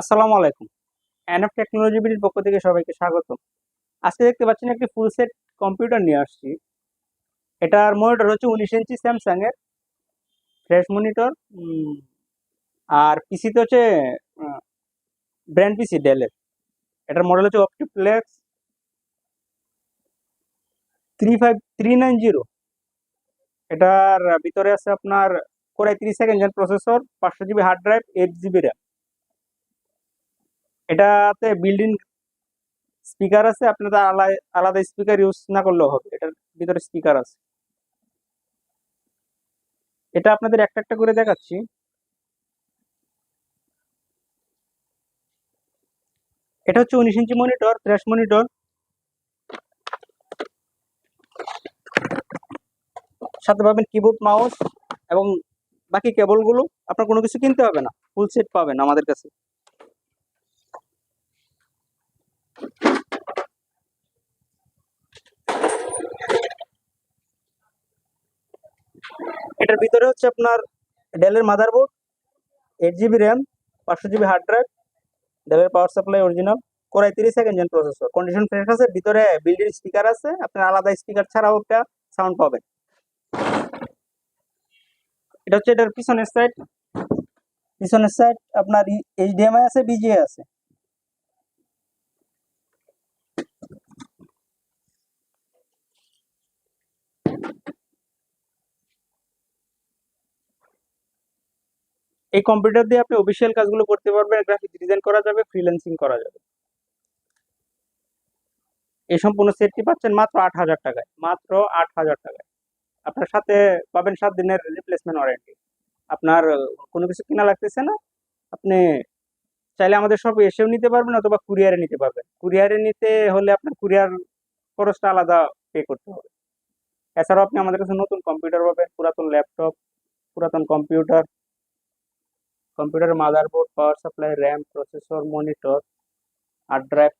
আসসালামু আলাইকুম। NF technology বিডির পক্ষ থেকে সবাইকে স্বাগত আজকে দেখতে পাচ্ছেন একটি ফুল সেট কম্পিউটার নিয়ে আসছি। এটার মনিটর হচ্ছে উনিশ ইঞ্চি স্যামসাং এর। ফ্রেশ মনিটর আর পিসিতে হচ্ছে ব্র্যান্ড পিসি ডেলের এটার মডেল হচ্ছে OptiPlex three five three nine zero এটার ভিতরে আছে আপনার কোরাই তিরিশ সেকেন্ড জেন প্রসেসর পাঁচশো GB hard drive eight GB RAM এটাতে বিল্ডিং স্পিকার আছে, আপনার তো আলাদা আলাদা স্পিকার ইউজ না করলেও হবে, এটার ভিতরে স্পিকার আছে। এটা আপনাদের একটা একটা করে দেখাচ্ছি। এটা হচ্ছে উনিশ ইঞ্চি মনিটর ফ্রেশ মনিটর সাথে পাবেন কিবোর্ড মাউস এবং বাকি কেবলগুলো আপনার কোনো কিছু কিনতে হবে না ফুল সেট পাবেন আমাদের কাছে। এটার ভিতরে হচ্ছে আপনার ডেলের মাদারবোর্ড এইট জিবি র্যাম পাঁচশো জিবি হার্ড ড্রাইভ ডেলের power supply original core i তিরিশ second gen processor condition fresh আছে, ভিতরে বিল্ডিং স্পিকার আছে, আপনার আলাদা স্পিকার ছাড়াও একটা সাউন্ড পাবেন। এটা হচ্ছে এটার পিছনের সাইড পিছনের সাইড আপনার এইচডিএমআই আছে বিজিএ আছে। এই কম্পিউটার দিয়ে আপনি অফিসিয়াল কাজগুলো করতে পারবেন গ্রাফিক ডিজাইন করা যাবে ফ্রিল্যান্সিং করা যাবে। এই সম্পূর্ণ সেটটি পাচ্ছেন মাত্র আট হাজার টাকায়, মাত্র আট হাজার টাকায়। আপনার সাথে পাবেন সাত দিনের রিপ্লেসমেন্ট ওয়ারেন্টি আপনার কোনো কিছু কিনা লাগতেছে না, আপনি চাইলে আমাদের সব এসেও নিতে পারবেন অথবা কুরিয়ারে নিতে পারবেন। কুরিয়ারে নিতে হলে আপনার কুরিয়ার খরচটা আলাদা পে করতে হবে। এছাড়াও আপনি আমাদের কাছে নতুন কম্পিউটার পাবেন, পুরাতন ল্যাপটপ পুরাতন কম্পিউটার কম্পিউটারের motherboard power supply RAM processor monitor hard drive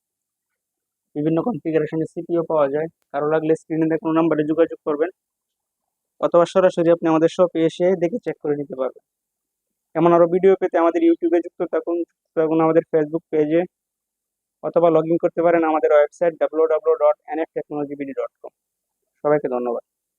বিভিন্ন কনফিগারেশনের সিপিও পাওয়া যায়। কারও লাগলে স্ক্রিনে কোনো নাম্বারে যোগাযোগ করবেন অথবা সরাসরি আপনি আমাদের শপে এসে দেখে চেক করে নিতে পারবেন। এমন আরও ভিডিও পেতে আমাদের ইউটিউবে যুক্ত থাকুন থাকুন আমাদের ফেসবুক পেজে অথবা লগ করতে পারেন আমাদের website W W dot N F technology dot com সবাইকে ধন্যবাদ।